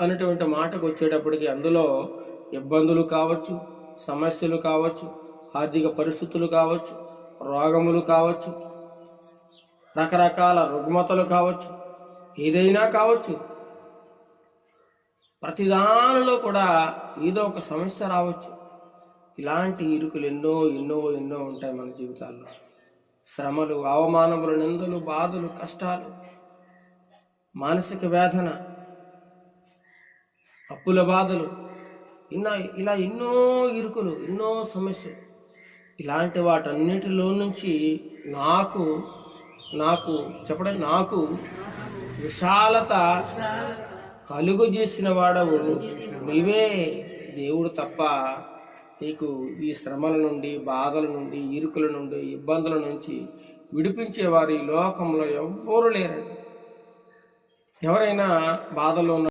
అనేటువంటి మాటకు వచ్చేటప్పటికి అందులో ఇబ్బందులు కావచ్చు సమస్యలు కావచ్చు ఆర్థిక పరిస్థితులు కావచ్చు రోగములు కావచ్చు రకరకాల రుగ్మతలు కావచ్చు ఏదైనా కావచ్చు ప్రతిదానిలో కూడా ఏదో ఒక సమస్య రావచ్చు. ఇలాంటి ఇరుకులు ఎన్నో ఎన్నో ఎన్నో ఉంటాయి మన జీవితాల్లో. శ్రమలు అవమానములు నిందలు బాధలు కష్టాలు మానసిక వేదన అప్పుల బాధలు. ఇలా ఇలా ఎన్నో ఇరుకులు ఎన్నో సమస్యలు. ఇలాంటి వాటన్నిటిలో నుంచి నాకు నాకు చెప్పడం నాకు విశాలత కలుగు చేసిన వాడవు నీవే దేవుడు తప్ప నీకు ఈ శ్రమల నుండి బాధల నుండి ఇరుకుల నుండి ఇబ్బందుల నుంచి విడిపించేవారు ఈ లోకంలో ఎవ్వరూ లేరండి. ఎవరైనా బాధలో ఉన్న